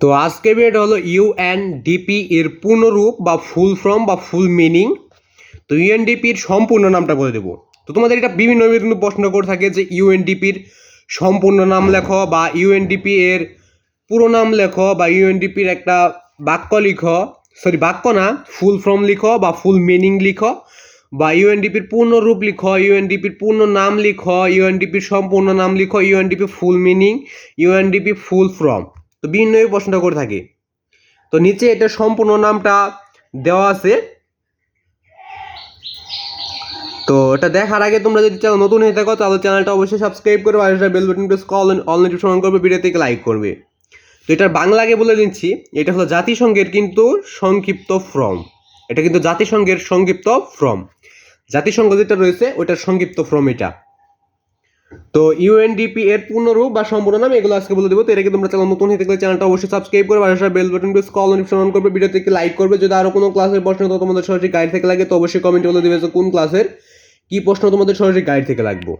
তো আজকে ভিডিওটা হলো ইউএনডিপি এর পূর্ণরূপ বা ফুল ফর্ম বা ফুল মিনিং তো ইউএনডিপির সম্পূর্ণ নামটা বলে দেবো তো তোমাদের এটা বিভিন্ন বিভিন্ন প্রশ্ন করে থাকে যে ইউএনডিপির সম্পূর্ণ নাম লেখো বা ইউএনডিপি এর পুরো নাম লেখো বা ইউএনডিপির একটা বাক্য লিখো সরি বাক্য না ফুল ফর্ম লিখো বা ফুল মিনিং লিখো বা ইউএনডিপির পূর্ণ রূপ লিখো ইউএনডিপির পূর্ণ নাম লিখো ইউএনডিপির সম্পূর্ণ নাম লিখো UNDP full meaning UNDP full form তো বিভিন্ন প্রশ্নটা করে থাকে। তো নিচে এটা সম্পূর্ণ নামটা দেওয়া আছে। তো এটা দেখার আগে তোমরা যদি চ্যানেল নতুন হয়ে থাকো, তাহলে চ্যানেলটা অবশ্যই সাবস্ক্রাইব করবে আর bell button press call all notification করবে ভিডিও থেকে লাইক করবে। তো এটার বাংলাকে বলে দিচ্ছি, এটা হলো জাতিসংঘের কিন্তু সংক্ষিপ্ত ফর্ম এটা কিন্তু জাতিসংঘের সংক্ষিপ্ত ফর্ম জাতিসংঘ যেটা রয়েছে, ওটার সংক্ষিপ্ত ফর্ম এটা। তো ইউএনডিপি এর পূর্ণরূপ বা সম্পূর্ণ নাম এগুলো আজকে বলে দেবো। তো এটাকে তোমরা চ্যানেল নতুন হয়ে থাকলে চ্যানেলটা অবশ্যই সাবস্ক্রাইব করবে আর bell button press call notification on করবে। ভিডিও থেকে লাইক করবে। যদি আরও কোনো ক্লাসের প্রশ্ন তো তোমাদের সরাসরি গাইড থেকে লাগে, তো অবশ্যই কমেন্টে বলে দেবে যে কোন ক্লাসের কি প্রশ্ন তোমাদের সরাসরি গাইড থেকে লাগবে।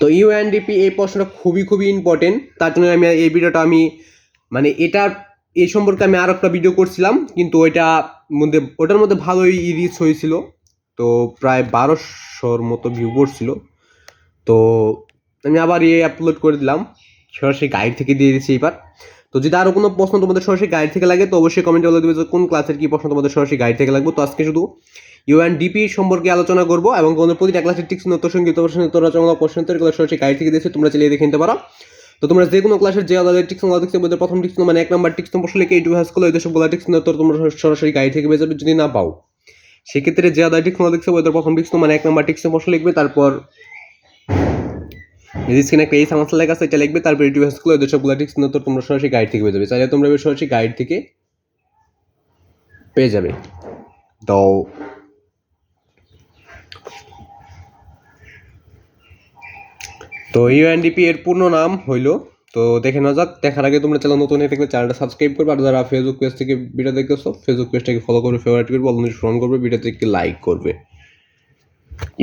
তো ইউএনডিপি এই প্রশ্নটা খুবই খুবই ইম্পর্টেন্ট তার জন্য আমি এই ভিডিওটা আমি মানে এটার এই সম্পর্কে আমি আর একটা ভিডিও করছিলাম। কিন্তু ওইটা মধ্যে, ওটার মধ্যে ভালোই রিচ হয়েছিল। তো প্রায় বারোশোর মতো ভিউ পড়ছিল তো আমি আবার ইয়ে আপলোড করে দিলাম। সরাসরি গাইড থেকে দিয়ে দিচ্ছি এবার। তো যদি আরও কোনো প্রশ্ন তোমাদের সরাসরি গাইড থেকে লাগে, তো অবশ্যই কমেন্টে বলে দেবে যে কোন ক্লাসের কী প্রশ্ন তোমাদের সরাসরি গাইড থেকে লাগবে। তো আজকে শুধু ইউএনডিপি সম্পর্কে আলোচনা করব এবং তোমাদের প্রতিটা ক্লাসের টিক্স উত্তর সংগীত প্রশ্ন রচনা, প্রশ্ন এগুলো সরাসরি গাইড থেকে দিয়েছে, তোমরা চালিয়ে দেখে নিতে পারো। তো তোমরা যে কোনো ক্লাসের যে আলাদা টিক্স আলাদা টিক্স মধ্যে প্রথম টিক্স মানে এক নাম্বার টিক্স প্রশ্ন লিখে এইটু হাস করলে ওই সবগুলো টিক্স উত্তর তোমরা সরাসরি গাইড থেকে পেয়ে যদি না পাও। সেক্ষেত্রে যে আলাদা টিক্স দেখছে ওদের প্রথম টিক্স মানে এক নাম্বার টিক্স প্রশ্ন লিখবে, তারপর যদি স্ক্রিনে একটা এই সামাস লেখা আছে, এটা লিখবে, তারপর ইউটিউব স্কুল ওদের সবগুলো টিক্স উত্তর তোমরা সরাসরি গাইড থেকে পেয়ে যাবে। চাইলে তোমরা সরাসরি গাইড থেকে পেয়ে যাবে। তো তো ইউএনডিপি এর পূর্ণ নাম হইল, তো দেখে নেওয়া যাক, দেখার আগে তোমরা চ্যানেল নতুন হয়ে থাকলে চ্যানেলটা সাবস্ক্রাইব করবে, আর যারা ফেসবুক পেজ থেকে ভিডিও দেখতেছো ফেসবুক পেজটাকে ফলো করবে ফেভারিট করবে অলরেডি ফোন করবে ভিডিও থেকে লাইক করবে।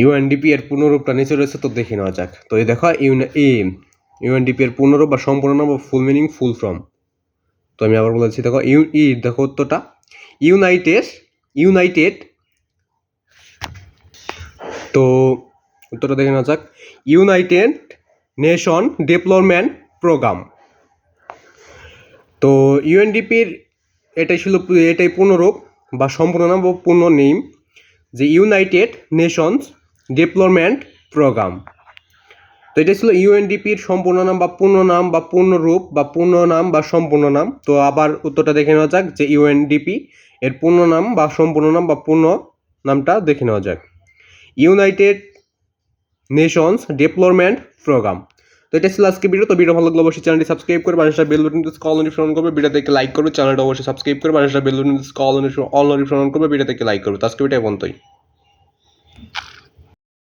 ইউএনডিপি এর পূর্ণরূপটা নিচে রয়েছে, তো দেখে নেওয়া যাক। তো এই দেখো ইউন ই ইউএনডিপি এর পূর্ণরূপ বা সম্পূর্ণ বা ফুল মিনিং ফুল ফর্ম তো আমি আবার বলেছি দেখো, ইউ ই, দেখো উত্তরটা। United united. তো উত্তরটা দেখে নেওয়া যাক। United nation development programme. তো ইউএনডিপির এটাই ছিল, এটাই পূর্ণরূপ বা সম্পূর্ণ নাম বা পূর্ণ নেম। যে ইউনাইটেড নেশনস ডেভেলপমেন্ট প্রোগ্রাম তো এটা ছিল ইউএনডিপির সম্পূর্ণ নাম বা পূর্ণ নাম বা পূর্ণরূপ বা পূর্ণ নাম বা সম্পূর্ণ নাম। তো আবার উত্তরটা দেখে নেওয়া যাক যে ইউএনডিপি এর পূর্ণ নাম বা সম্পূর্ণ নাম বা পূর্ণ নামটা দেখে নেওয়া যাক। ইউনাইটেড নেশনস ডেভেলপমেন্ট প্রোগ্রাম তো এটা ছিল আজকে ভিডিও। তো ভিডিও ভালো লাগলে অবশ্যই চ্যানেলটি সাবস্ক্রাইব করে মানুষটা বেল বাটন কল নোটিফিকেশন করবে। ভিডিও থেকে লাইক করবে, চ্যানেলটা অবশ্যই সাবস্ক্রাইব করে মানুষটা বেল বাটন কল নোটিফিকেশন করবে ভিডিও থেকে লাইক করবে। তো আজকে ভিডিও পর্যন্তই।